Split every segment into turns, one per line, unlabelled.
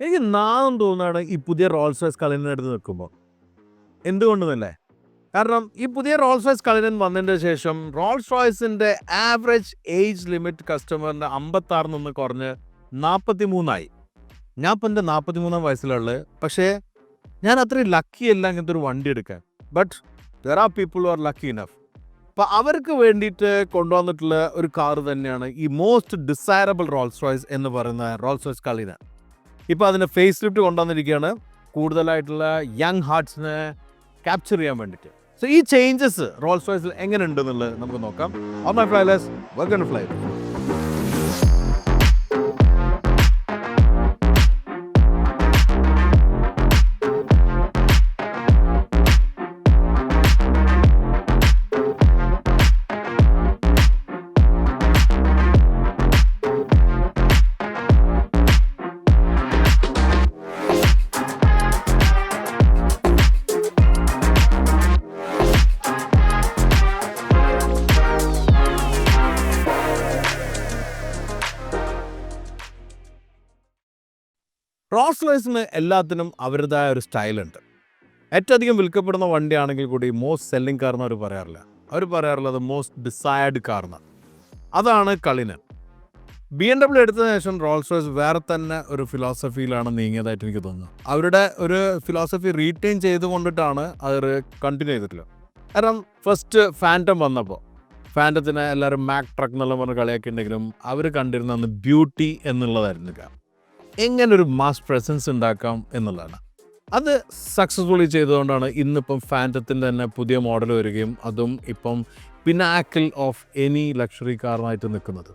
എനിക്ക് നാണം തോന്നുന്നതാണ് ഈ പുതിയ റോൾസ് റോയ്സ് കളിനെ എടുത്ത് നിൽക്കുമ്പോൾ എന്തുകൊണ്ടെന്നല്ലേ? കാരണം ഈ പുതിയ റോൾസ് റോയ്സ് കളിനൻ വന്നതിന്റെ ശേഷം റോൾസ് റോയ്സിന്റെ ആവറേജ് ഏജ് ലിമിറ്റ് കസ്റ്റമറിന്റെ അമ്പത്താറിൽ നിന്ന് കുറഞ്ഞ് നാൽപ്പത്തി മൂന്നായി ഞാൻ ഇപ്പം എന്റെ നാൽപ്പത്തി മൂന്നാം വയസ്സിലുള്ളത്. പക്ഷേ ഞാൻ അത്രയും ലക്കി അല്ല ഇങ്ങനത്തെ ഒരു വണ്ടി എടുക്കാൻ. But there are people are lucky enough അപ്പം അവർക്ക് വേണ്ടിയിട്ട് കൊണ്ടുവന്നിട്ടുള്ള ഒരു കാർ തന്നെയാണ് ഈ മോസ്റ്റ് ഡിസൈറബിൾ റോൾസ് റോയ്സ് എന്ന് പറയുന്ന റോൾസ് റോയ്സ് കളിന ഇപ്പോൾ അതിന് ഫേസ് ലിഫ്റ്റ് കൊണ്ടുവന്നിരിക്കുകയാണ്. കൂടുതലായിട്ടുള്ള യങ് ഹാർട്സിനെ ക്യാപ്ചർ ചെയ്യാൻ വേണ്ടിയിട്ട്. സോ ഈ ചേഞ്ചസ് റോൾസ് റോയ്സിൽ എങ്ങനെ ഉണ്ടെന്നുള്ളത് നമുക്ക് നോക്കാം. On my flyers welcome fly Rolls റോയ്സിന് എല്ലാത്തിനും അവരുടേതായ ഒരു സ്റ്റൈലുണ്ട്. ഏറ്റവും അധികം വിൽക്കപ്പെടുന്ന വണ്ടിയാണെങ്കിൽ കൂടി മോസ്റ്റ് സെല്ലിംഗ് കാർ എന്ന് അവർ പറയാറില്ല. അവർ പറയാറുള്ളത് മോസ്റ്റ് ഡിസൈഡ് കാർ എന്നാണ് അതാണ് കളിന്. ബി എം ഡബ്ല്യു എടുത്തതിന് ശേഷം റോൾസ് റോയ്സ് വേറെ തന്നെ ഒരു ഫിലോസഫിയിലാണ് നീങ്ങിയതായിട്ട് എനിക്ക് തോന്നുന്നു. അവരുടെ ഒരു ഫിലോസഫി റീറ്റെയിൻ ചെയ്തുകൊണ്ടിട്ടാണ് അവർ കണ്ടിന്യൂ ചെയ്തിട്ടില്ല കാരണം ഫസ്റ്റ് ഫാന്റം വന്നപ്പോൾ ഫാന്റത്തിനെ എല്ലാവരും മാക് ട്രക്ക് എന്നുള്ള പറഞ്ഞ് കളിയാക്കിയിട്ടുണ്ടെങ്കിലും അവർ കണ്ടിരുന്ന ബ്യൂട്ടി എന്നുള്ളതായിരുന്നു എങ്ങനെ ഒരു മാസ് പ്രസൻസ് ഉണ്ടാക്കാം എന്നുള്ളതാണ്. അത് സക്സസ്ഫുള്ളി ചെയ്തുകൊണ്ടാണ് ഇന്നിപ്പം ഫാന്റത്തിന്റെ തന്നെ പുതിയ മോഡൽ വരികയും അതും ഇപ്പം പിനാക്കിൾ ഓഫ് എനി ലക്ഷറി കാറിനായിട്ട് നിൽക്കുന്നത്.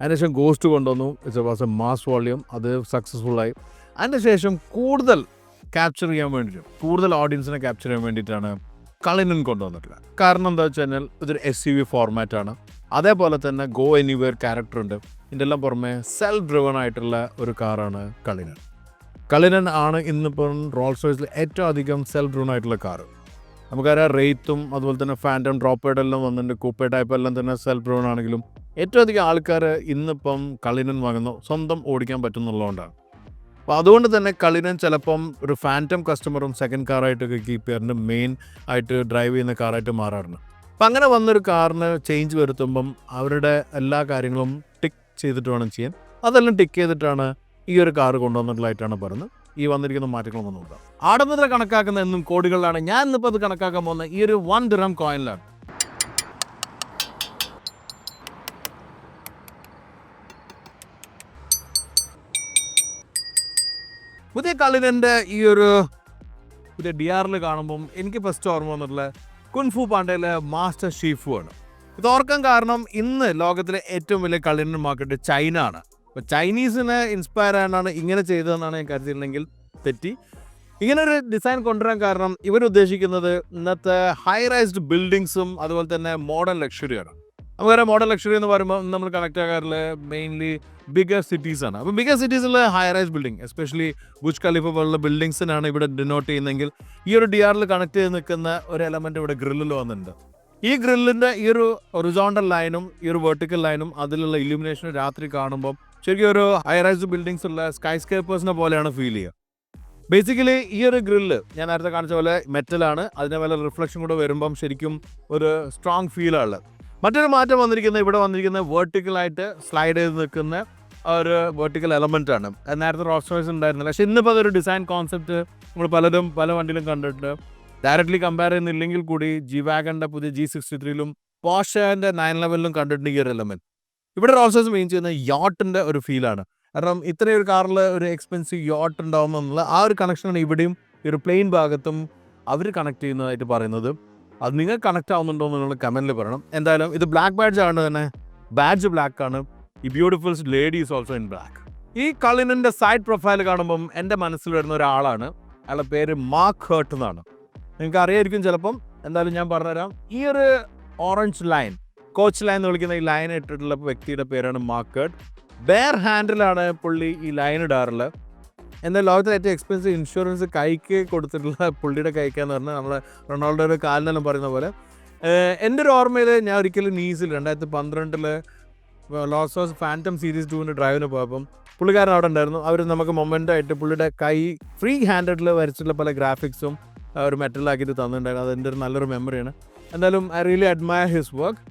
അതിനുശേഷം ഗോസ്റ്റ് കൊണ്ടുവന്നു. It's was a mass volume അത് സക്സസ്ഫുള്ളായി അതിനുശേഷം കൂടുതൽ ക്യാപ്ചർ ചെയ്യാൻ വേണ്ടിയിട്ടും കൂടുതൽ ഓഡിയൻസിനെ ക്യാപ്ചർ ചെയ്യാൻ വേണ്ടിയിട്ടാണ് കളിനൻ കൊണ്ടുവന്നിട്ടുള്ളത്. കാരണം എന്താ വെച്ച് കഴിഞ്ഞാൽ ഇതൊരു എസ് യു വി ഫോർമാറ്റാണ് അതേപോലെ തന്നെ ഗോ എനിവെയർ ക്യാരക്ടർ ഉണ്ട്. ഇതിന്റെ എല്ലാം പുറമെ സെൽഫ് ഡ്രിവൺ ആയിട്ടുള്ള ഒരു കാറാണ് കളിനൻ കളിനൻ ആണ് ഇന്നിപ്പം റോൾസ് റോയ്സിൽ ഏറ്റവും അധികം സെൽഫ് ഡ്രിവൺ ആയിട്ടുള്ള കാറ്. നമുക്കറിയാം റേറ്റും അതുപോലെ തന്നെ ഫാന്റം ഡ്രോപ്പേഡ് എല്ലാം വന്നിട്ടുണ്ട്. കൂപ്പേ ടൈപ്പ് എല്ലാം തന്നെ സെൽഫ് ഡ്രിവൺ ആണെങ്കിലും ഏറ്റവും അധികം ആൾക്കാർ ഇന്നിപ്പം കളിനൻ വാങ്ങുന്നു. സ്വന്തം ഓടിക്കാൻ പറ്റുന്നുള്ളതുകൊണ്ടാണ്. അപ്പോൾ അതുകൊണ്ട് തന്നെ കളിനൻ ചിലപ്പം ഒരു ഫാന്റം കസ്റ്റമറും സെക്കൻഡ് കാറായിട്ടൊക്കെ കീപ്പ് ചെയ്യാറുണ്ട്. മെയിൻ ആയിട്ട് ഡ്രൈവ് ചെയ്യുന്ന കാറായിട്ട് മാറാറുണ്ട്. അപ്പം അങ്ങനെ വന്നൊരു കാറിന് ചേഞ്ച് വരുത്തുമ്പം അവരുടെ എല്ലാ കാര്യങ്ങളും ടിക്ക് ചെയ്തിട്ട് വേണം ചെയ്യാൻ. അതെല്ലാം ടിക്ക് ചെയ്തിട്ടാണ് ഈ ഒരു കാറ് കൊണ്ടുവന്നിട്ടുള്ളതായിട്ടാണ് പറയുന്നത്. ഈ വന്നിരിക്കുന്ന മാറ്റങ്ങളൊന്നും നോക്കാം. ആഡംബര കണക്കാക്കുന്ന എന്നും കോടികളിലാണ് ഞാൻ ഇന്നിപ്പോൾ അത് കണക്കാക്കാൻ പോകുന്ന ഈ ഒരു വൺ ദിറം കോയിനിലാണ്. പുതിയ കളിനന്റെ ഈ ഒരു പുതിയ ഡി ആറിൽ കാണുമ്പം എനിക്ക് ഫസ്റ്റ് ഓർമ്മ വന്നിട്ടുള്ള കുൻഫു പാണ്ഡയിലെ മാസ്റ്റർ ഷീഫു ആണ്. ഇത് ഓർക്കാൻ കാരണം ഇന്ന് ലോകത്തിലെ ഏറ്റവും വലിയ കളിനൻ മാർക്കറ്റ് ചൈന ആണ് അപ്പോൾ ചൈനീസിനെ ഇൻസ്പയർ ആയിട്ടാണ് ഇങ്ങനെ ചെയ്തതെന്നാണ് ഞാൻ കരുതിയിരുന്നെങ്കിൽ തെറ്റി. ഇങ്ങനൊരു ഡിസൈൻ കൊണ്ടുവരാൻ കാരണം ഇവരുദ്ദേശിക്കുന്നത് ഇന്നത്തെ ഹൈ റൈസ്ഡ് ബിൽഡിങ്സും അതുപോലെ തന്നെ മോഡേൺ ലക്ഷറിയാണ് നമുക്കറിയാം മോഡേൺ ലക്ഷറി എന്ന് പറയുമ്പോൾ നമ്മൾ കണക്ട് ആകാറില്ല മെയിൻലി ബിഗർ സിറ്റീസാണ് അപ്പോൾ bigger സിറ്റീസിലെ high rise building especially Burj Khalifa പോലുള്ള ബിൽഡിങ്സിനാണ് ഇവിടെ ഡിനോട്ട് ചെയ്യുന്നതെങ്കിൽ ഈ ഒരു ഡി ആറിൽ കണക്ട് ചെയ്ത് നിൽക്കുന്ന ഒരു എലമെന്റ് ഇവിടെ ഗ്രില്ലിൽ വന്നിട്ടുണ്ട്. ഈ ഗ്രില്ലിന്റെ ഈ ഒരു ഒറിസോണ്ടൽ ലൈനും ഈ ഒരു വെർട്ടിക്കൽ ലൈനും അതിലുള്ള ഇലുമിനേഷൻ രാത്രി കാണുമ്പോൾ ശരിക്കും ഒരു ഹൈ റൈസ് ബിൽഡിങ്സ് ഉള്ള സ്കൈ സ്കേപ്പേഴ്സിനെ പോലെയാണ് ഫീൽ ചെയ്യുക. ബേസിക്കലി ഈ ഒരു ഗ്രില്ല് ഞാൻ നേരത്തെ കാണിച്ച പോലെ മെറ്റലാണ് അതിന്റെ മേലെ റിഫ്ലക്ഷൻ കൂടെ വരുമ്പം ശരിക്കും ഒരു സ്ട്രോങ് ഫീലാണ് മറ്റൊരു മാറ്റം വന്നിരിക്കുന്നത് ഇവിടെ വന്നിരിക്കുന്ന വേർട്ടിക്കലായിട്ട് സ്ലൈഡ് ചെയ്ത് നിൽക്കുന്ന ഒരു വേർട്ടിക്കൽ എലമെന്റ് ആണ്. നേരത്തെ റോസ് റോയ്സ് ഉണ്ടായിരുന്നില്ല. പക്ഷെ ഇന്നിപ്പോൾ അതൊരു ഡിസൈൻ കോൺസെപ്റ്റ് നമ്മൾ പലരും പല വണ്ടിയിലും കണ്ടിട്ടുണ്ട്. ഡയറക്റ്റ്ലി കമ്പയർ ചെയ്യുന്നില്ലെങ്കിൽ കൂടി ജി വാഗന്റെ പുതിയ ജി സിക്സ്റ്റി ത്രീയിലും പോഷന്റെ നയൻ ലെവലിലും കണ്ടിട്ടുണ്ട് ഈ ഒരു എലമെന്റ് ഇവിടെ റോസ് മെയിൻ ചെയ്യുന്ന യോട്ടിന്റെ ഒരു ഫീലാണ് കാരണം ഇത്രയും ഒരു കാറിൽ ഒരു എക്സ്പെൻസീവ് യോട്ട് ഉണ്ടാവും എന്നുള്ള ആ ഒരു കണക്ഷനാണ് ഇവിടെയും ഈ ഒരു പ്ലെയിൻ ഭാഗത്തും അവർ കണക്ട് ചെയ്യുന്നതായിട്ട് പറയുന്നത്. അത് നിങ്ങൾ കണക്ട് ആവുന്നുണ്ടോ എന്നുള്ള കമന്റിൽ പറയണം. എന്തായാലും ഇത് ബ്ലാക്ക് ബാഡ്ജ് ആണ് തന്നെ. ബാഡ്ജ് ബ്ലാക്ക് ആണ്. ഈ beautiful lady is also in black ഈ കളിനിന്റെ സൈഡ് പ്രൊഫൈൽ കാണുമ്പം എന്റെ മനസ്സിൽ വരുന്ന ഒരാളാണ്. അയാളുടെ പേര് മാർക്ക് ഹേർട്ട് എന്നാണ്. നിങ്ങൾക്ക് അറിയായിരിക്കും ചിലപ്പം. എന്തായാലും ഞാൻ പറഞ്ഞുതരാം. ഈ ഒരു ഓറഞ്ച് ലൈൻ കോച്ച് ലൈൻ എന്ന് വിളിക്കുന്ന ഈ ലൈൻ ഇട്ടിട്ടുള്ള വ്യക്തിയുടെ പേരാണ് മാർക്കറ്റ് ബെയർ ഹാൻഡിലാണ് പുള്ളി ഈ ലൈൻ ഇടാറുള്ളത്. എന്നാൽ ലോകത്തിലെ ഏറ്റവും എക്സ്പെൻസീവ് ഇൻഷുറൻസ് കൈക്ക് കൊടുത്തിട്ടുള്ള പുള്ളിയുടെ കൈക്കാന്ന് പറഞ്ഞാൽ നമ്മുടെ റൊണാൾഡോയുടെ കാലിനെല്ലാം പറയുന്ന പോലെ. എന്റെ ഒരു ഓർമ്മയിൽ ഞാൻ ഒരിക്കലും നീസിൽ രണ്ടായിരത്തി പന്ത്രണ്ടിൽ ലോസ് ഓഫ് ഫാന്റം സീരീസ് ടുവിന്റെ ഡ്രൈവിന് പോയപ്പം പുള്ളിക്കാരൻ അവിടെ ഉണ്ടായിരുന്നു. അവർ നമുക്ക് മൊമെന്റായിട്ട് പുള്ളിയുടെ കൈ ഫ്രീ ഹാൻഡഡിൽ വരച്ചിട്ടുള്ള പല ഗ്രാഫിക്സും ഒരു മെറ്റലാക്കിയിട്ട് തന്നിട്ടുണ്ടായിരുന്നു. അതെന്റെ ഒരു നല്ലൊരു മെമ്മറിയാണ് എന്തായാലും I really admire his work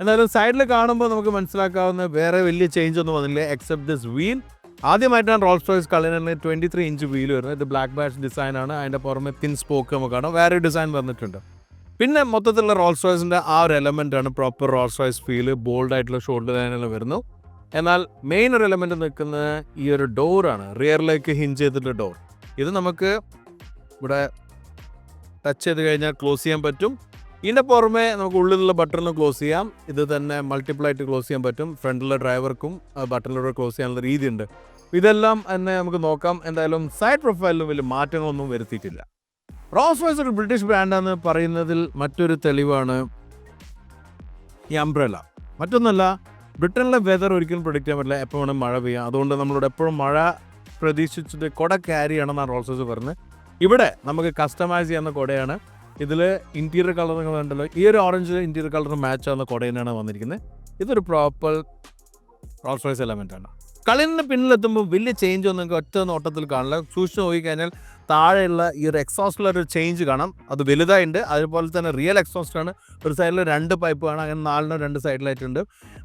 എന്തായാലും സൈഡിൽ കാണുമ്പോൾ നമുക്ക് മനസ്സിലാക്കാവുന്ന വേറെ വലിയ ചേഞ്ച് ഒന്നും വന്നില്ല. എക്സെപ്റ്റ് ദിസ് വീൽ ആദ്യമായിട്ടാണ് റോൾസ് റോയ്സ് കളിനെ ട്വന്റി ത്രീ ഇഞ്ച് വീൽ വരുന്നത്. ഇത് ബ്ലാക്ക് ബാഷ് ഡിസൈനാണ് അതിന്റെ പുറമെ തിൻ സ്പോക്ക് നമുക്ക് കാണാം. വേറെ ഡിസൈൻ വന്നിട്ടുണ്ട്. പിന്നെ മൊത്തത്തിലുള്ള റോൾസ് റോയ്സിന്റെ ആ ഒരു എലമെന്റ് ആണ് proper Rolls Royce feel bold ആയിട്ടുള്ള ഷോൾഡർ ലൈനെല്ലാം വരുന്നു. എന്നാൽ മെയിൻ ഒരു എലമെന്റ് നിൽക്കുന്നത് ഈ ഒരു ഡോറാണ് റിയറിലേക്ക് ഹിഞ്ച് ചെയ്തിട്ടുള്ള ഡോർ ഇത് നമുക്ക് ഇവിടെ ടച്ച് ചെയ്ത് കഴിഞ്ഞാൽ ക്ലോസ് ചെയ്യാൻ പറ്റും. ഇതിന്റെ പുറമെ നമുക്ക് ഉള്ളിലുള്ള ബട്ടണിൽ ക്ലോസ് ചെയ്യാം. ഇത് തന്നെ മൾട്ടിപ്പിൾ ആയിട്ട് ക്ലോസ് ചെയ്യാൻ പറ്റും. ഫ്രണ്ടിലെ ഡ്രൈവർക്കും ബട്ടണിലൂടെ ക്ലോസ് ചെയ്യാനുള്ള രീതിയുണ്ട്. ഇതെല്ലാം തന്നെ നമുക്ക് നോക്കാം. എന്തായാലും സൈഡ് പ്രൊഫൈലിലും വലിയ മാറ്റങ്ങളൊന്നും വരുത്തിയിട്ടില്ല. റോസ് വോയ്സ് ഒരു ബ്രിട്ടീഷ് ബ്രാൻഡാന്ന് പറയുന്നതിൽ മറ്റൊരു തെളിവാണ് ഈ അംബ്രല മറ്റൊന്നല്ല ബ്രിട്ടനിലെ വെതർ ഒരിക്കലും പ്രൊഡിക്റ്റ് ചെയ്യാൻ പറ്റില്ല. എപ്പോൾ മഴ പെയ്യാം. അതുകൊണ്ട് നമ്മളോട് എപ്പോഴും മഴ പ്രതീക്ഷിച്ചിട്ട് കൊട ക്യാരി ചെയ്യണമെന്നാണ് റോൾസ് റോയ്സ് പറഞ്ഞത് ഇവിടെ നമുക്ക് കസ്റ്റമൈസ് ചെയ്യുന്ന കുടയാണ്. ഇതിൽ ഇന്റീരിയർ കളർ ഉണ്ടല്ലോ ഈ ഒരു ഓറഞ്ച് ഇന്റീരിയർ കളർ മാച്ച് ആവുന്ന കുടയിനാണ് വന്നിരിക്കുന്നത്. ഇതൊരു പ്രോപ്പർ റോൾസ് റോയ്സ് എലമെന്റ് ആണ്. കളിന് പിന്നിലെത്തുമ്പോൾ വലിയ ചേഞ്ച് ഒന്നും ഒറ്റ നോട്ടത്തിൽ കാണില്ല സൂക്ഷിച്ച് നോക്കിക്കഴിഞ്ഞാൽ താഴെയുള്ള ഈ ഒരു എക്സോസ്റ്റിലൊരു ചേഞ്ച് കാണാം. അത് വലുതായിട്ടുണ്ട്. അതുപോലെ തന്നെ റിയൽ എക്സോസ്റ്റ് ആണ്. ഒരു സൈഡിൽ രണ്ട് പൈപ്പ് കാണാം അങ്ങനെ നാലിനോ രണ്ട് സൈഡിലായിട്ടുണ്ട്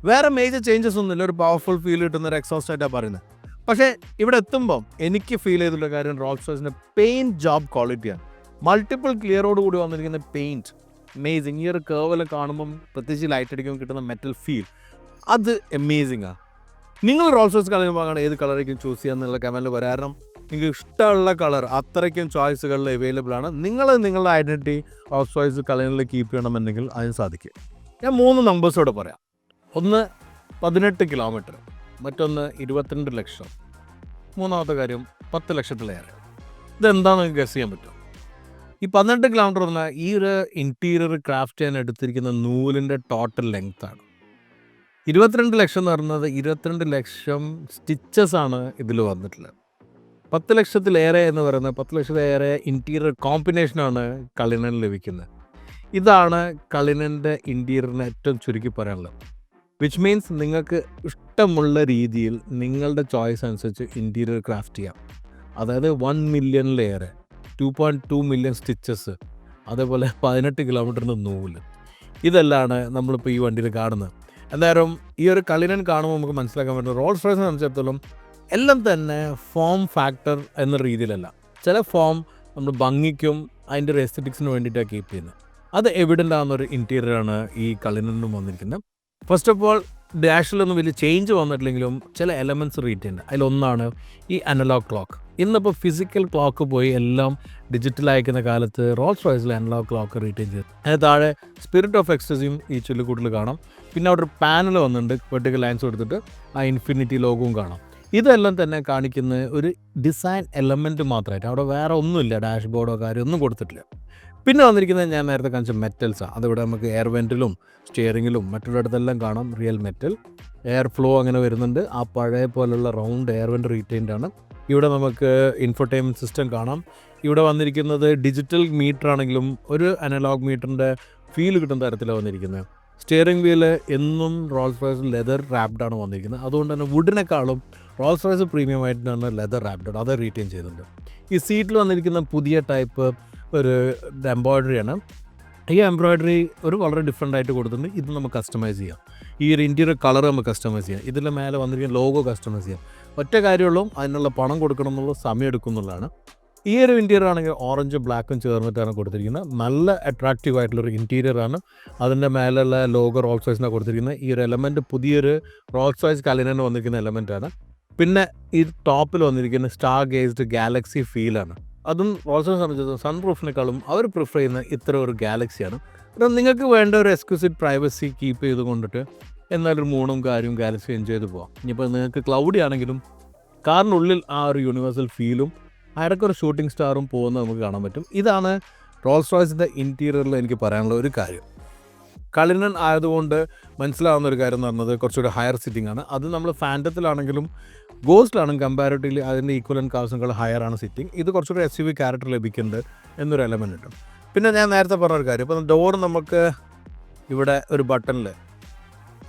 വേറെ മേജർ ചേഞ്ചസ് ഒന്നുമില്ല. ഒരു പവർഫുൾ ഫീൽ കിട്ടുന്ന ഒരു എക്സോസ്റ്റ് ആയിട്ടാണ് പറയുന്നത്. പക്ഷേ ഇവിടെ എത്തുമ്പം എനിക്ക് ഫീൽ ചെയ്തിട്ടുള്ള കാര്യം റോൾസ് സ്റ്റോഴ്സിന്റെ പെയിന്റ് ജോബ് ക്വാളിറ്റിയാണ് മൾട്ടിപ്പിൾ ക്ലിയറോട് കൂടി വന്നിരിക്കുന്ന പെയിന്റ് അമേസിങ് ഈ ഒരു കേവല കാണുമ്പം പ്രത്യേകിച്ച് ലൈറ്റ് അടിക്കുമ്പോൾ കിട്ടുന്ന മെറ്റൽ ഫീൽ അത് അമേസിങ് ആണ് നിങ്ങൾ റോൾസ് റോയ്സ് കളയുമ്പോൾ ഏത് കളറേക്കും ചൂസ് ചെയ്യുക എന്നുള്ള കമന്റിൽ വരാരണം നിങ്ങൾക്ക് ഇഷ്ടമുള്ള കളർ അത്രയ്ക്കും ചോയ്സുകളിൽ അവൈലബിൾ ആണ്. നിങ്ങൾ നിങ്ങളുടെ ഐഡന്റിറ്റി റോൾസ് റോയ്സ് കളറിൽ കീപ്പ് ചെയ്യണമെന്നുണ്ടെങ്കിൽ അതിന് സാധിക്കും. ഞാൻ മൂന്ന് നമ്പേഴ്സോടെ പറയാം. ഒന്ന് പതിനെട്ട് കിലോമീറ്റർ മറ്റൊന്ന് ഇരുപത്തിരണ്ട് ലക്ഷം. മൂന്നാമത്തെ കാര്യം പത്ത് ലക്ഷത്തിലേറെ. ഇതെന്താണെന്ന് ഗസ് ചെയ്യാൻ പറ്റും ഈ പന്ത്രണ്ട് കിലോമീറ്റർ പറഞ്ഞാൽ ഈ ഒരു ഇന്റീരിയർ ക്രാഫ്റ്റ് ചെയ്യാൻ എടുത്തിരിക്കുന്ന നൂലിന്റെ ടോട്ടൽ ലെങ്ത് ആണ്. ഇരുപത്തിരണ്ട് ലക്ഷം എന്ന് പറയുന്നത് ഇരുപത്തിരണ്ട് ലക്ഷം സ്റ്റിച്ചസ് ആണ് ഇതിൽ വന്നിട്ടുള്ളത്. പത്ത് ലക്ഷത്തിലേറെ എന്ന് പറയുന്നത് പത്ത് ലക്ഷത്തിലേറെ ഇന്റീരിയർ കോമ്പിനേഷനാണ് കളിനൻ ലഭിക്കുന്നത്. ഇതാണ് കളിനന്റെ ഇന്റീരിയറിന് ഏറ്റവും ചുരുക്കി പറയാനുള്ളത്. വിച്ച് മീൻസ് നിങ്ങൾക്ക് ഇഷ്ടമുള്ള രീതിയിൽ നിങ്ങളുടെ ചോയ്സ് അനുസരിച്ച് ഇന്റീരിയർ ക്രാഫ്റ്റ് ചെയ്യാം. അതായത് one മില്യണിലേറെ two point two million stitches അതേപോലെ പതിനെട്ട് കിലോമീറ്ററിന്റെ നൂൽ. ഇതെല്ലാമാണ് നമ്മളിപ്പോൾ ഈ വണ്ടിയിൽ കാണുന്നത്. എന്തായാലും ഈ ഒരു കളിനൻ കാണുമ്പോൾ നമുക്ക് മനസ്സിലാക്കാൻ പറ്റും റോൾസ് റോയ്സിനെ സംബന്ധിച്ചിടത്തോളം എല്ലാം തന്നെ ഫോം ഫാക്ടർ എന്ന രീതിയിലല്ല. ചില ഫോം നമ്മൾ ഭംഗിക്കും അതിന്റെ ഒരു എസ്തറ്റിക്സിന് വേണ്ടിയിട്ടാണ് കീപ്പ് ചെയ്യുന്നത്. അത് എവിഡന്റ് ഒരു ഇന്റീരിയറാണ് ഈ കളിനും വന്നിരിക്കുന്നത്. ഫസ്റ്റ് ഓഫ് ഓൾ ഡാഷിലൊന്നും വലിയ ചേഞ്ച് വന്നിട്ടില്ലെങ്കിലും ചില എലമെന്റ്സ് റീറ്റെയിൻ അതിലൊന്നാണ് ഈ അനലോഗ് ക്ലോക്ക് ഇന്നിപ്പോൾ ഫിസിക്കൽ ക്ലോക്ക് പോയി എല്ലാം ഡിജിറ്റൽ അയക്കുന്ന കാലത്ത് റോൾസ് റോയ്സിൽ അനലോഗ് ക്ലോക്ക് റീറ്റെയിൻ ചെയ്തു അതിന് താഴെ സ്പിരിറ്റ് ഓഫ് എക്സ്റ്റസിയും ഈ ചുല്ലുകൂട്ടിൽ കാണാം. പിന്നെ അവിടെ ഒരു പാനൽ വന്നിട്ടുണ്ട് വെർട്ടിക്കൽ ലൈൻസ് കൊടുത്തിട്ട് ആ ഇൻഫിനിറ്റി ലോഗവും കാണാം. ഇതെല്ലാം തന്നെ കാണിക്കുന്ന ഒരു ഡിസൈൻ എലമെന്റ് മാത്രമായിട്ട്. അവിടെ വേറെ ഒന്നുമില്ല ഡാഷ് ബോർഡോ കാര്യം ഒന്നും കൊടുത്തിട്ടില്ല. പിന്നെ വന്നിരിക്കുന്നത് ഞാൻ നേരത്തെ കാണിച്ച മെറ്റൽസാണ് അതിവിടെ നമുക്ക് എയർ വെന്റിലും സ്റ്റിയറിങ്ങിലും മറ്റുള്ളിടത്തെല്ലാം കാണാം. റിയൽ മെറ്റൽ എയർ ഫ്ലോ അങ്ങനെ വരുന്നുണ്ട്. ആ പഴയ പോലുള്ള റൗണ്ട് എയർ വെന്റ് റീറ്റെയിൻഡ് ആണ്. ഇവിടെ നമുക്ക് ഇൻഫർടൈൻമെന്റ് സിസ്റ്റം കാണാം. ഇവിടെ വന്നിരിക്കുന്നത് ഡിജിറ്റൽ മീറ്റർ ആണെങ്കിലും ഒരു അനലോഗ് മീറ്ററിന്റെ ഫീൽ കിട്ടുന്ന തരത്തിലാണ് വന്നിരിക്കുന്നത്. സ്റ്റിയറിംഗ് വീൽ എന്നും റോൾസ് റോയ്സ് ലെതർ റാപ്ഡ് ആണ് വന്നിരിക്കുന്നത്. അതുകൊണ്ട് തന്നെ വുഡിനേക്കാളും റോൾസ് റോയ്സ് പ്രീമിയം ആയിട്ടാണ് ലെതർ റാപ്ഡ് അത് റീറ്റെയിൻ ചെയ്തിട്ടുണ്ട് ഈ സീറ്റിൽ വന്നിരിക്കുന്ന പുതിയ ടൈപ്പ് ഒരു എംബ്രോയ്ഡറിയാണ് ഈ എംബ്രോയ്ഡറി ഒരു വളരെ ഡിഫറെന്റ് ആയിട്ട് കൊടുത്തിട്ടുണ്ട്. ഇത് നമുക്ക് കസ്റ്റമൈസ് ചെയ്യാം. ഈ ഒരു ഇന്റീരിയർ കളർ നമുക്ക് കസ്റ്റമൈസ് ചെയ്യാം. ഇതിന്റെ മേലെ വന്നിരിക്കുന്ന ലോഗോ കസ്റ്റമൈസ് ചെയ്യാം. ഒറ്റ കാര്യമുള്ളൂ അതിനുള്ള പണം കൊടുക്കണം എന്നുള്ള സമയം എടുക്കും എന്നുള്ളതാണ്. ഈ ഒരു ഇന്റീരിയർ ആണെങ്കിൽ ഓറഞ്ചും ബ്ലാക്കും ചേർന്നിട്ടാണ് കൊടുത്തിരിക്കുന്നത്. നല്ല അട്രാക്റ്റീവ് ആയിട്ടുള്ളൊരു ഇന്റീരിയർ ആണ്. അതിന്റെ മേലുള്ള ലോഗോ റോൾസ് സൈസിനാണ് കൊടുത്തിരിക്കുന്നത്. ഈ ഒരു എലമെന്റ് പുതിയൊരു റോൾ സൈസ് കലിനന് വന്നിരിക്കുന്ന എലമെന്റ് ആണ്. പിന്നെ ഈ ടോപ്പിൽ വന്നിരിക്കുന്ന സ്റ്റാർ ഗേസ്ഡ് ഗാലക്സി ഫീലാണ് അതും ഓൾസോ സംബന്ധിച്ചിടത്തോളം സൺ പ്രൂഫിനേക്കാളും അവർ പ്രിഫർ ചെയ്യുന്ന ഇത്ര ഒരു ഗാലക്സിയാണ് കാരണം നിങ്ങൾക്ക് വേണ്ട ഒരു എക്സ്ക്യൂസിറ്റ് പ്രൈവസി കീപ്പ് ചെയ്ത് കൊണ്ടിട്ട് എന്നാലൊരു മൂണും കാര്യവും ഗാലക്സി എൻജോയ് ചെയ്ത് പോവാം. ഇനിയിപ്പോൾ നിങ്ങൾക്ക് ക്ലൗഡി ആണെങ്കിലും കാറിനുള്ളിൽ ആ ഒരു യൂണിവേഴ്സൽ ഫീലും അയടക്കൊരു ഷൂട്ടിംഗ് സ്റ്റാറും പോകുന്നത് നമുക്ക് കാണാൻ പറ്റും. ഇതാണ് റോൾസ് റോയ്സിന്റെ ഇന്റീരിയറിൽ എനിക്ക് പറയാനുള്ള ഒരു കാര്യം. കളിനൻ ആയതുകൊണ്ട് മനസ്സിലാവുന്ന ഒരു കാര്യം എന്ന് പറഞ്ഞത് കുറച്ചുകൂടി ഹയർ സിറ്റിംഗ് ആണ്. അത് നമ്മൾ ഫാന്റത്തിലാണെങ്കിലും ഗോസ്റ്റിലാണെങ്കിൽ കമ്പാരിറ്റീവ്ലി അതിന്റെ ഈക്വലൻ കാസുകൾ ഹയർ ആണ് സിറ്റിംഗ് ഇത് കുറച്ചുകൂടി എസ് യു വി ക്യാരക്ടർ ലഭിക്കുന്നുണ്ട് എന്നൊരു എലമെന്റ് ഉണ്ട്. പിന്നെ ഞാൻ നേരത്തെ പറഞ്ഞ ഒരു കാര്യം ഇപ്പോൾ ഡോർ നമുക്ക് ഇവിടെ ഒരു ബട്ടണിൽ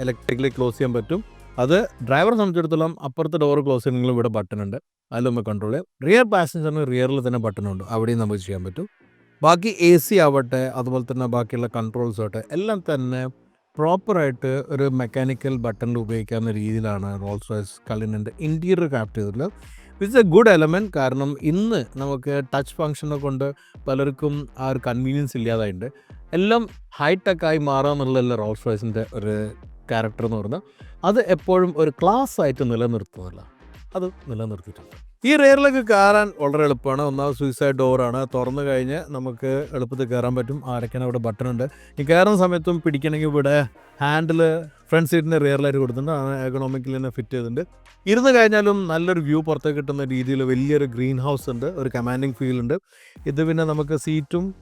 ഇലക്ട്രിക്കലി ക്ലോസ് ചെയ്യാൻ പറ്റും. അത് ഡ്രൈവറെ സംബന്ധിച്ചിടത്തോളം അപ്പുറത്തെ ഡോർ ക്ലോസ് ചെയ്യണമെങ്കിലും ഇവിടെ ബട്ടൺ ഉണ്ട്. അതിൽ നമുക്ക് കൺട്രോൾ ചെയ്യാം. റിയർ പാസഞ്ചറിന് റിയറിൽ തന്നെ ബട്ടണുണ്ട് അവിടെയും നമുക്ക് ചെയ്യാൻ പറ്റും. ബാക്കി എ സി ആവട്ടെ അതുപോലെ തന്നെ ബാക്കിയുള്ള കൺട്രോൾസ് ആവട്ടെ എല്ലാം തന്നെ പ്രോപ്പറായിട്ട് ഒരു മെക്കാനിക്കൽ ബട്ടണിൽ ഉപയോഗിക്കാവുന്ന രീതിയിലാണ് റോൾസ് റോയ്സ് കളിനന്റെ ഇന്റീരിയർ ക്രാഫ്റ്റ് ചെയ്തിട്ടുള്ളത്. It's a good element. കാരണം ഇന്ന് നമുക്ക് ടച്ച് ഫങ്ഷനെ കൊണ്ട് പലർക്കും ആ ഒരു കൺവീനിയൻസ് ഇല്ലാതായിട്ടുണ്ട്. എല്ലാം ഹൈടെക്കായി മാറുക എന്നുള്ളതല്ല റോൾസ് റോയ്സിന്റെ ഒരു ക്യാരക്ടർ എന്ന് പറഞ്ഞാൽ അത് എപ്പോഴും ഒരു ക്ലാസ് ആയിട്ട് നിലനിർത്തുന്നില്ല അത് നിലനിർത്തിയിട്ടുണ്ട്. ഈ റെയറിലേക്ക് കയറാൻ വളരെ എളുപ്പമാണ്. ഒന്നാമത് സൂയിസൈഡ് ഡോറാണ് തുറന്നു കഴിഞ്ഞ് നമുക്ക് എളുപ്പത്തിൽ കയറാൻ പറ്റും. ആരൊക്കെയാണ് അവിടെ ബട്ടൺ ഉണ്ട്. ഈ കയറുന്ന സമയത്തും പിടിക്കണമെങ്കിൽ ഇവിടെ ഹാൻഡിൽ ഫ്രണ്ട് സീറ്റിന്റെ റിയറിലായിട്ട് കൊടുത്തിട്ടുണ്ട്. അങ്ങനെ എക്കണോമിക്കിൽ തന്നെ ഫിറ്റ് ചെയ്തിട്ടുണ്ട്. ഇരുന്ന് കഴിഞ്ഞാലും നല്ലൊരു വ്യൂ പുറത്തേക്ക് കിട്ടുന്ന രീതിയിൽ വലിയൊരു ഗ്രീൻ ഹൗസ് ഉണ്ട്. ഒരു കമാൻഡിങ് ഫീൽ ഉണ്ട്. ഇത് പിന്നെ നമുക്ക് സീറ്റും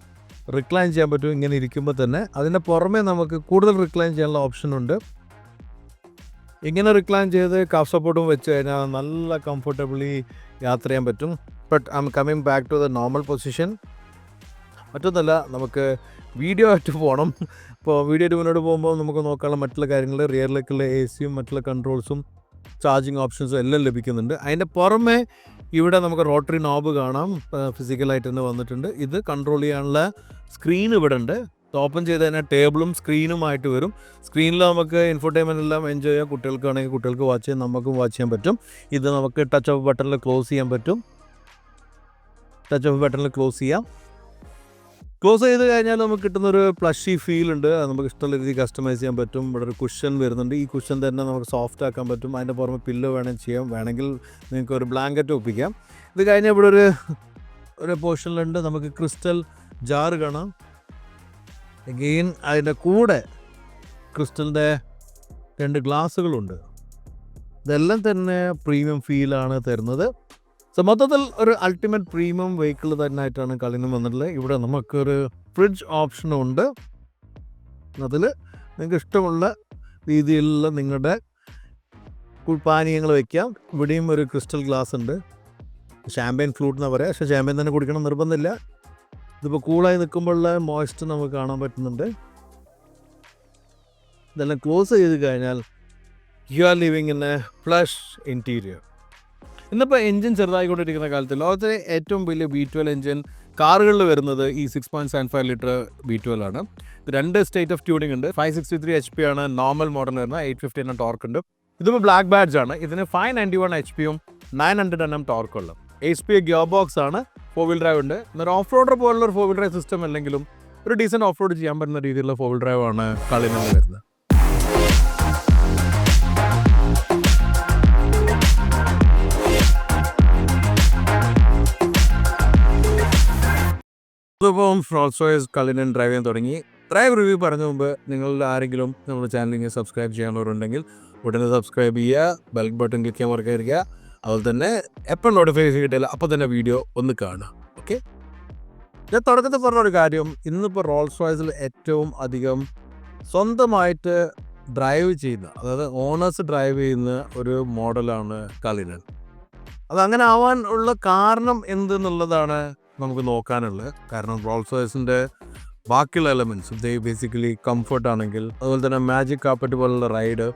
റിക്ലൈൻ ചെയ്യാൻ പറ്റും. ഇങ്ങനെ ഇരിക്കുമ്പോൾ തന്നെ. അതിന്റെ പുറമേ നമുക്ക് കൂടുതൽ റിക്ലൈൻ ചെയ്യാനുള്ള ഓപ്ഷൻ ഉണ്ട്. ഇങ്ങനെ റിക്ലൈൻ ചെയ്ത് കഫ് സപ്പോർട്ടും വെച്ച് കഴിഞ്ഞാൽ നല്ല കംഫർട്ടബിളി യാത്ര ചെയ്യാൻ പറ്റും. But I'm coming back to the normal position മറ്റൊന്നല്ല നമുക്ക് വീഡിയോ ആയിട്ട് പോകണം ഇപ്പോൾ വീഡിയോ ആയിട്ട് മുന്നോട്ട് പോകുമ്പോൾ നമുക്ക് നോക്കാനുള്ള മറ്റുള്ള കാര്യങ്ങൾ റിയറിലേക്കുള്ള എ സിയും മറ്റുള്ള കൺട്രോൾസും ചാർജിങ് ഓപ്ഷൻസും എല്ലാം ലഭിക്കുന്നുണ്ട്. അതിന്റെ പുറമെ ഇവിടെ നമുക്ക് റോട്ടറി നോബ് കാണാം. ഫിസിക്കലായിട്ട് തന്നെ വന്നിട്ടുണ്ട്. ഇത് കൺട്രോൾ ചെയ്യാനുള്ള സ്ക്രീൻ ഇവിടെ ഉണ്ട്. ഓപ്പൺ ചെയ്ത് കഴിഞ്ഞാൽ ടേബിളും സ്ക്രീനുമായിട്ട് വരും. സ്ക്രീനിൽ നമുക്ക് ഇൻഫർടൈൻമെന്റ് എല്ലാം എൻജോയ് ചെയ്യാം. കുട്ടികൾക്ക് ആണെങ്കിൽ കുട്ടികൾക്ക് വാച്ച് ചെയ്യാം. നമുക്കും വാച്ച് ചെയ്യാൻ പറ്റും. ഇത് നമുക്ക് ടച്ച് ഓഫ് ബട്ടണിൽ ക്ലോസ് ചെയ്യാൻ പറ്റും. ടച്ച് ഓഫ് ബട്ടണിൽ ക്ലോസ് ചെയ്യാം. ക്ലോസ് ചെയ്ത് കഴിഞ്ഞാൽ നമുക്ക് കിട്ടുന്നൊരു പ്ലഷി ഫീൽ ഉണ്ട്. അത് നമുക്ക് ഇഷ്ടമുള്ള രീതിയിൽ കസ്റ്റമൈസ് ചെയ്യാൻ പറ്റും. ഇവിടെ ഒരു കുഷൻ വരുന്നുണ്ട്. ഈ കുഷൻ തന്നെ നമുക്ക് സോഫ്റ്റ് ആക്കാൻ പറ്റും. അതിന്റെ പുറമെ പില്ലോ വേണമെങ്കിൽ ചെയ്യാം. വേണമെങ്കിൽ നിങ്ങൾക്ക് ഒരു ബ്ലാങ്കറ്റ് ഒപ്പിക്കാം. ഇത് കഴിഞ്ഞാൽ ഇവിടെ ഒരു ഒരു പോർഷനിലുണ്ട് നമുക്ക് ക്രിസ്റ്റൽ ജാർ കാണാം. എഗെയിൻ അതിന്റെ കൂടെ ക്രിസ്റ്റലിന്റെ രണ്ട് ഗ്ലാസ്സുകളുണ്ട്. ഇതെല്ലാം തന്നെ പ്രീമിയം ഫീലാണ് തരുന്നത്. സോ മൊത്തത്തിൽ ഒരു അൾട്ടിമേറ്റ് പ്രീമിയം വെഹിക്കിൾ തന്നെ ആയിട്ടാണ് കളിനും വന്നിട്ടുള്ളത്. ഇവിടെ നമുക്കൊരു ഫ്രിഡ്ജ് ഓപ്ഷനും ഉണ്ട്. അതിൽ നിങ്ങൾക്ക് ഇഷ്ടമുള്ള രീതിയിലുള്ള നിങ്ങളുടെ പാനീയങ്ങൾ വയ്ക്കാം ഇവിടെയും ഒരു ക്രിസ്റ്റൽ ഗ്ലാസ് ഉണ്ട്. ഷാമ്പയിൻ ഫ്ലൂട്ട് എന്നാണ് പറയുക പക്ഷേ ഷാമ്പയിൻ തന്നെ കുടിക്കണം നിർബന്ധമില്ല. ഇതിപ്പോൾ കൂളായി നിൽക്കുമ്പോഴുള്ള മോയ്സ്റ്റ് നമുക്ക് കാണാൻ പറ്റുന്നുണ്ട്. ഇതെല്ലാം ക്ലോസ് ചെയ്ത് കഴിഞ്ഞാൽ you are living in a flush interior ഇന്നിപ്പോൾ എൻജിൻ ചെറുതായിക്കൊണ്ടിരിക്കുന്ന കാലത്ത് ലോകത്തിലെ ഏറ്റവും വലിയ ബി ട്വൽവ് എൻജിൻ കാറുകളിൽ വരുന്നത് ഈ six point seven five litre V twelve ആണ്. രണ്ട് സ്റ്റേറ്റ് ഓഫ് ട്യൂണിംഗ് ഉണ്ട്. Five sixty three H P ആണ് നോർമൽ മോഡൽ വരുന്നത്. എയ്റ്റ് ഫിഫ്റ്റി എണ്ണം ടോർക്ക് ഉണ്ട്. ഇതിപ്പോൾ ബ്ലാക്ക് ബാഡ്ജ് ആണ്. ഇതിന് ഫൈവ് നയന്റി വൺ എച്ച് പിയും നയൻ ഹൺഡ്രഡ് എണ്ണം ടോർക്കുള്ള എച്ച് പി ഗിയർ ബോക്സ് ആണ് ഫോർ വീൽ ഡ്രൈവ് ഉണ്ട്. എന്നൊരു ഓഫ് റോഡർ പോലുള്ള ഒരു ഫോർ വീൽ ഡ്രൈവ് സിസ്റ്റം അല്ലെങ്കിലും ഒരു ഡീസന്റ് ഓഫ് റോഡ് ചെയ്യാൻ പറ്റുന്ന രീതിയിലുള്ള ഫോർ വീൽ ഡ്രൈവ് ആണ് കളിയിൽ നിന്ന് വരുന്നത്. ഇപ്പം ഫ്രോൾസോയസ് കളിനൻ ഡ്രൈവ് ചെയ്യാൻ തുടങ്ങി. ഡ്രൈവ് റിവ്യൂ പറഞ്ഞ മുമ്പ് നിങ്ങളുടെ ആരെങ്കിലും നമ്മുടെ ചാനലിനെ സബ്സ്ക്രൈബ് ചെയ്യാനുള്ളവരുണ്ടെങ്കിൽ ഉടനെ സബ്സ്ക്രൈബ് ചെയ്യുക ബെൽ ബട്ടൺ ക്ലിക്ക് ചെയ്യാൻ മറക്കാതിരിക്കുക. അതുപോലെ തന്നെ എപ്പോൾ നോട്ടിഫിക്കേഷൻ കിട്ടിയാലും അപ്പോൾ തന്നെ വീഡിയോ ഒന്ന് കാണുക. ഓക്കെ ഞാൻ തുടക്കത്തിൽ പറഞ്ഞ ഒരു കാര്യം ഇന്നിപ്പോൾ റോൾസ് റോയ്സിൽ ഏറ്റവും അധികം സ്വന്തമായിട്ട് ഡ്രൈവ് ചെയ്യുന്ന അതായത് ഓണേഴ്സ് ഡ്രൈവ് ചെയ്യുന്ന ഒരു മോഡലാണ് കളിനൻ അതങ്ങനെ ആവാൻ ഉള്ള കാരണം എന്തെന്നുള്ളതാണ് നമുക്ക് നോക്കാനുള്ളത്. കാരണം റോൾസ് റോയ്സിന്റെ ബാക്കിയുള്ള എലമെന്റ്സ് ദേ ബേസിക്കലി കംഫർട്ട് ആണെങ്കിൽ അതുപോലെ തന്നെ മാജിക് കാപ്പറ്റ് പോലുള്ള റൈഡ്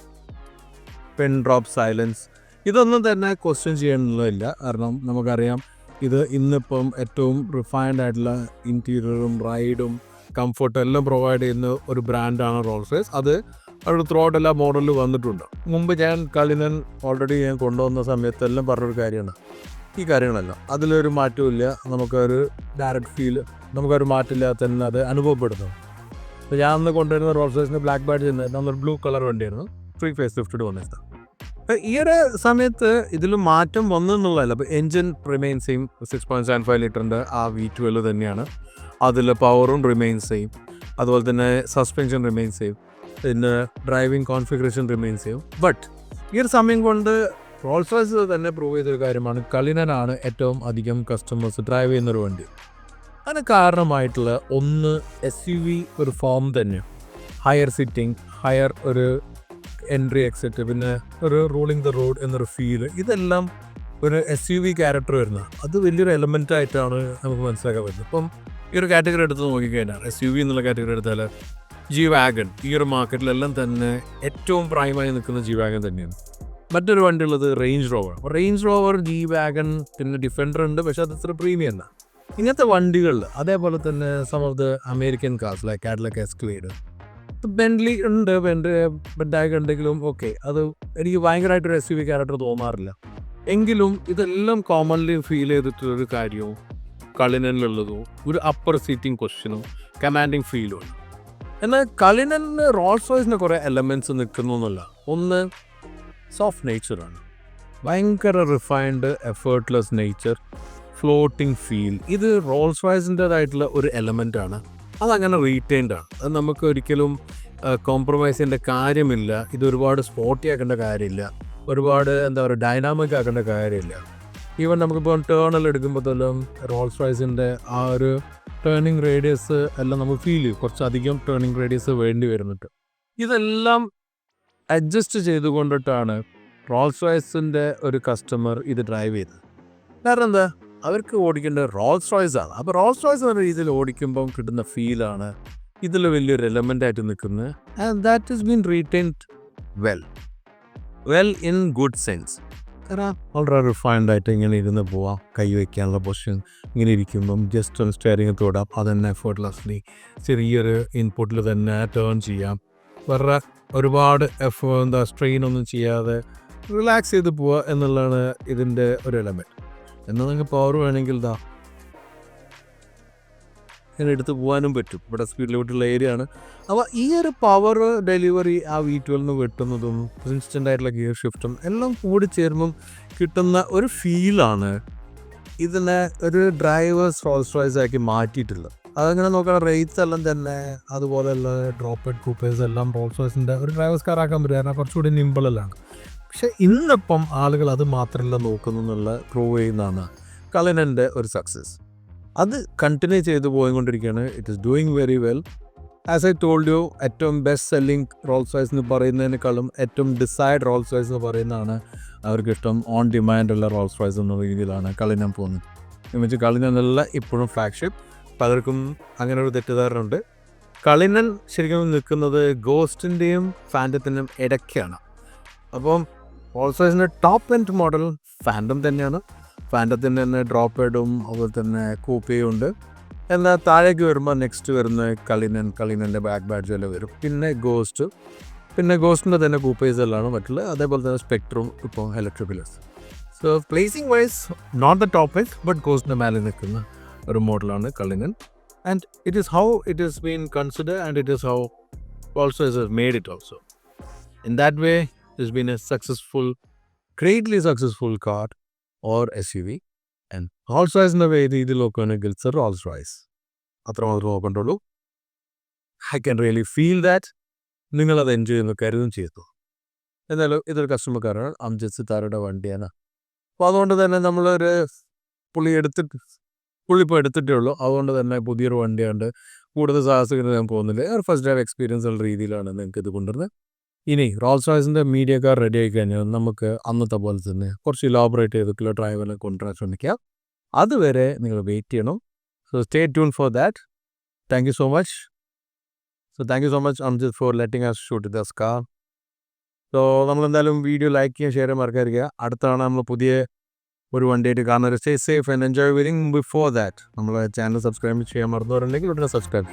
പെൻ ഡ്രോപ്പ് സൈലൻസ് ഇതൊന്നും തന്നെ ക്വസ്റ്റ്യൻ ചെയ്യണമെന്നില്ല കാരണം നമുക്കറിയാം ഇത് ഇന്നിപ്പം ഏറ്റവും റിഫൈൻഡ് ആയിട്ടുള്ള ഇന്റീരിയറും റൈഡും കംഫർട്ടും എല്ലാം പ്രൊവൈഡ് ചെയ്യുന്ന ഒരു ബ്രാൻഡാണ് റോൾസ് റോയ്സ് അത് അവിടെ ത്രൂ ഔട്ട് എല്ലാ മോഡലിൽ വന്നിട്ടുണ്ട്. മുമ്പ് ഞാൻ കളിനൻ ഓൾറെഡി ഞാൻ കൊണ്ടുവന്ന സമയത്തെല്ലാം പറഞ്ഞൊരു കാര്യമാണ്. ഈ കാര്യങ്ങളെല്ലാം. അതിലൊരു മാറ്റമില്ല നമുക്കൊരു ഡയറക്റ്റ് ഫീൽ നമുക്കൊരു മാറ്റമില്ലാതെ തന്നെ അത് അനുഭവപ്പെടുന്നു. അപ്പോൾ ഞാൻ അന്ന് കൊണ്ടുവരുന്ന റോൾസ് റോയ്സിന് ബ്ലാക്ക് ബാഡ് അന്നൊരു ബ്ലൂ കളർ വണ്ടിയായിരുന്നു. ഫ്രീ ഫേസ് ലിഫ്റ്റ് വന്നിട്ടുണ്ട് ഈ ഒരു സമയത്ത് ഇതിൽ മാറ്റം വന്നു എന്നുള്ളതല്ല. അപ്പോൾ engine remain same six point seven five ലിറ്ററിന്റെ ആ വി ട്വൽവ് തന്നെയാണ്. അതിൽ പവറും റിമെയിൻ സെയിം അതുപോലെ തന്നെ സസ്പെൻഷൻ റിമെയിൻ സെയിം പിന്നെ driving configuration remain same but ഈ ഒരു സമയം കൊണ്ട് റോൾസ് തന്നെ പ്രൂവ് ചെയ്തൊരു കാര്യമാണ്. കളിനനാണ് ഏറ്റവും അധികം കസ്റ്റമേഴ്സ് ഡ്രൈവ് ചെയ്യുന്നൊരു വണ്ടി. അതിന് കാരണമായിട്ടുള്ള ഒന്ന് എസ് യു വി ഒരു ഫോം തന്നെ. ഹയർ സിറ്റിംഗ് ഹയർ ഒരു എൻട്രി എക്സിറ്റ് പിന്നെ ഒരു റൂളിംഗ് ദ റോഡ് എന്നൊരു ഫീൽ ഇതെല്ലാം ഒരു എസ് യു വി ക്യാരക്ടർ വരുന്ന. അത് വലിയൊരു എലമെന്റ് ആയിട്ടാണ് നമുക്ക് മനസ്സിലാക്കാൻ പറ്റുന്നത്. അപ്പം ഈ ഒരു കാറ്റഗറി എടുത്ത് നോക്കിക്കഴിഞ്ഞാൽ എസ് യു വി എന്നുള്ള കാറ്റഗറി എടുത്താൽ ജി വാഗൺ ഈ ഒരു മാർക്കറ്റിലെല്ലാം തന്നെ ഏറ്റവും പ്രൈമായി നിൽക്കുന്ന ജി വാഗൺ തന്നെയാണ്. മറ്റൊരു വണ്ടി ഉള്ളത് range rover range rover G wagon പിന്നെ ഡിഫൻഡർ ഉണ്ട്. പക്ഷെ അത് പ്രീമിയം എന്നാണ് ഇങ്ങനത്തെ വണ്ടികളിൽ അതേപോലെ തന്നെ some of the American cars like Cadillac Escalade Bentley ഉണ്ട് ബെൻഡ് ബെൻഡാഗ് ഉണ്ടെങ്കിലും ഓക്കെ അത് എനിക്ക് ഭയങ്കരമായിട്ടൊരു എസ് യു വി ക്യാരക്ടർ തോന്നാറില്ല. എങ്കിലും ഇതെല്ലാം കോമൺലി ഫീൽ ചെയ്തിട്ടുള്ളൊരു കാര്യവും കളിനനിലുള്ളതോ ഒരു അപ്പർ സീറ്റിംഗ് ക്വസ്റ്റ്യനും കമാൻഡിങ് ഫീലും ഉണ്ട്. എന്നാൽ കളിനലിന് റോൾസ് റോയ്സിന് കുറേ എലമെന്റ്സ് നിൽക്കുന്നൊന്നുമില്ല ഒന്ന് സോഫ്റ്റ് നേച്ചറാണ് ഭയങ്കര refined effortless nature floating feel ഇത് റോൾസ് റോയ്സിന്റെതായിട്ടുള്ള ഒരു എലമെന്റ് ആണ്. അതങ്ങനെ റീറ്റെയിൻഡ് ആണ്. അത് നമുക്ക് ഒരിക്കലും കോംപ്രമൈസ് ചെയ്യേണ്ട കാര്യമില്ല. ഇത് ഒരുപാട് സ്പോട്ടി ആക്കേണ്ട കാര്യമില്ല. ഒരുപാട് എന്താ പറയുക ഡൈനാമിക് ആക്കേണ്ട കാര്യമില്ല. ഈവൻ നമുക്കിപ്പോൾ ടേണൽ എടുക്കുമ്പോഴത്തേലും റോൾസ് റൈസിന്റെ ആ ഒരു ടേണിംഗ് റേഡിയസ് എല്ലാം നമുക്ക് ഫീൽ ചെയ്യും. കുറച്ചധികം ടേണിംഗ് റേഡിയസ് വേണ്ടി വരുന്നുണ്ട്. ഇതെല്ലാം അഡ്ജസ്റ്റ് ചെയ്തുകൊണ്ടിട്ടാണ് റോൾസ് റോയ്സിന്റെ ഒരു കസ്റ്റമർ ഇത് ഡ്രൈവ് ചെയ്തത്. കാരണം എന്താ? അവർക്ക് ഓടിക്കേണ്ടത് റോൾസ് റോയ്സ് ആണ്. അപ്പോൾ റോൾസ് റോയ്സ് എന്ന രീതിയിൽ ഓടിക്കുമ്പം കിട്ടുന്ന ഫീലാണ് ഇതിൽ വലിയൊരു എലമെന്റ് ആയിട്ട് നിൽക്കുന്നത്. And that is been retained well well in good sense കാരണം വളരെ റിഫൈൻഡ് ആയിട്ട് ഇങ്ങനെ ഇരുന്ന് പോവാം. കൈ വയ്ക്കാനുള്ള പൊസിഷൻ ഇങ്ങനെ ഇരിക്കുമ്പം ജസ്റ്റ് ഒന്ന് സ്റ്റെയറിങ് തൊടാം അതന്നെ എഫേർട്ട്ലെസ്ലി ചെറിയൊരു ഇൻപുട്ടിൽ തന്നെ ടേൺ ചെയ്യാം. വേറെ ഒരുപാട് എഫ് എന്താ സ്ട്രെയിൻ ഒന്നും ചെയ്യാതെ റിലാക്സ് ചെയ്ത് പോവുക എന്നുള്ളതാണ് ഇതിന്റെ ഒരു എലമെന്റ് എന്നാൽ നിങ്ങൾക്ക് പവർ വേണമെങ്കിൽ ഇതാ ഇങ്ങനെ എടുത്ത് പോകാനും പറ്റും. ഇവിടെ സ്പീഡ് ലിമിറ്റുള്ള ഏരിയ ആണ്. അപ്പോൾ ഈ ഒരു പവർ ഡെലിവറി ആ വി ട്വൽന്ന് കിട്ടുന്നതും ഇൻസ്റ്റന്റ് ആയിട്ടുള്ള ഗിയർ ഷിഫ്റ്റും എല്ലാം കൂടി ചേരുമ്പം കിട്ടുന്ന ഒരു ഫീലാണ് ഇതിനെ ഒരു ഡ്രൈവേഴ്സ് റോൾസ് റോയ്സ് ആക്കി മാറ്റിയിട്ടുള്ളത്. അതങ്ങനെ നോക്കണം റേറ്റ്സ് എല്ലാം തന്നെ അതുപോലെയുള്ള ഡ്രോപ്പ് എഡ് കൂപ്പേഴ്സ് എല്ലാം റോൾസ് റോയ്സിന്റെ ഒരു ഡ്രൈവേഴ്സ് കാർ ആക്കാൻ പറ്റും. കാരണം കുറച്ചുകൂടി നിമ്പിളല്ലാണ് പക്ഷെ ഇന്നിപ്പം ആളുകൾ അത് മാത്രമല്ല നോക്കുന്നു എന്നുള്ള പ്രൂവ് ചെയ്യുന്നതാണ് കലനന്റെ ഒരു സക്സസ് അത് കണ്ടിന്യൂ ചെയ്ത് പോയിക്കൊണ്ടിരിക്കുകയാണ്. It is doing very well as I told you ഏറ്റവും ബെസ്റ്റ് സെല്ലിംഗ് റോൾസ് വൈസ് എന്ന് പറയുന്നതിനേക്കാളും ഏറ്റവും ഡിസൈഡ് റോൾസ് വൈസ് എന്ന് പറയുന്നതാണ് അവർക്ക് ഇഷ്ടം ഓൺ ഡിമാൻഡുള്ള റോൾസ് റോയ്സ് എന്ന രീതിയിലാണ് കളിനം പോകുന്നത്. എന്നുവെച്ച് കളിനം എന്നുള്ള ഇപ്പോഴും ഫ്ലാഗ്ഷിപ്പ് പലർക്കും അങ്ങനെ ഒരു തെറ്റിദ്ധാരണയുണ്ട്. കളിനൻ ശരിക്കും നിൽക്കുന്നത് ഗോസ്റ്റിന്റെയും ഫാന്റത്തിന്റെയും ഇടയ്ക്കാണ്. അപ്പം റോൾസ് ഇതിന്റെ ടോപ്പ് എൻഡ് മോഡൽ ഫാന്റം തന്നെയാണ്. ഫാന്റത്തിന്റെ തന്നെ ഡ്രോപ്പ് ഹെഡും അതുപോലെ തന്നെ കൂപ്പയും ഉണ്ട്. എന്നാൽ താഴേക്ക് വരുമ്പോൾ നെക്സ്റ്റ് വരുന്ന കളിനൻ കളിനന്റെ ബാക്ക് ബാഡ്ജ് എല്ലാം വരും. പിന്നെ ഗോസ്റ്റ് പിന്നെ ഗോസ്റ്റിന്റെ തന്നെ കൂപ്പേഴ്സ് എല്ലാമാണ് മറ്റുള്ളത് അതേപോലെ തന്നെ സ്പെക്ട്രും ഇപ്പോൾ ഇലക്ട്രിബിലസ് so placing wise not the top S but ഗോസ്റ്റിന്റെ മേലെ നിൽക്കുന്ന ഒരു മോഡലാണ് Cullinan and it is how it is been consider and it is how also is made it also in that way is been a successful, greatly successful car or SUV. And Rolls റോയ്സിന്റെ രീതിയിൽ നോക്കുകയാണെങ്കിൽ it's a Rolls Royce അത്രമാത്രം നോക്കണ്ടുള്ളൂ I can really feel that നിങ്ങളത് enjoy ചെയ്യുന്നു കരുതും ചെയ്തു. എന്നാലും ഇതൊരു customer കാറാണ് അംജദ് സിത്താരയുടെ വണ്ടിയാണ്. അപ്പോൾ അതുകൊണ്ട് തന്നെ നമ്മളൊരു പുള്ളി എടുത്തിട്ട് പുള്ളി ഇപ്പോൾ എടുത്തിട്ടേ ഉള്ളൂ. അതുകൊണ്ട് തന്നെ പുതിയൊരു വണ്ടിയുണ്ട് കൂടുതൽ സാഹസികത ഞാൻ പോകുന്നില്ല ഫസ്റ്റ് ഡ്രൈവ് എക്സ്പീരിയൻസ് ഉള്ള രീതിയിലാണ് നിങ്ങൾക്ക് ഇത് കൊണ്ടുവരുന്നത്. ഇനി റോൾസ് റോയ്സിന്റെ മീഡിയ കാർ റെഡി ആയി കഴിഞ്ഞാൽ നമുക്ക് അന്നത്തെ പോലെ തന്നെ കുറച്ച് ഇലാബറേറ്റ് ചെയ്തിട്ടുള്ള ഡ്രൈവറിനെ കൊണ്ടുവരാൻ ശ്രമിക്കാം. അതുവരെ നിങ്ങൾ വെയിറ്റ് ചെയ്യണം. So stay tune for that thank you so much so thank you so much Amjith for letting us shoot this car so നമ്മളെന്തായാലും വീഡിയോ ലൈക്ക് ചെയ്യാൻ ഷെയർ ചെയ്യാൻ മറക്കാതിരിക്കുക അടുത്താണ് നമ്മൾ പുതിയ ഒരു വണ്ടിയായിട്ട് കാണുന്നത്. സ്റ്റേ സേഫ് ആൻഡ് എൻജോയ് വിരിങ് ബിഫോർ ദാറ്റ് നമ്മളെ ചാനൽ സബ്സ്ക്രൈബ് ചെയ്യാൻ മറന്നവരുണ്ടെങ്കിൽ ഉടനെ സബ്സ്ക്രൈബ്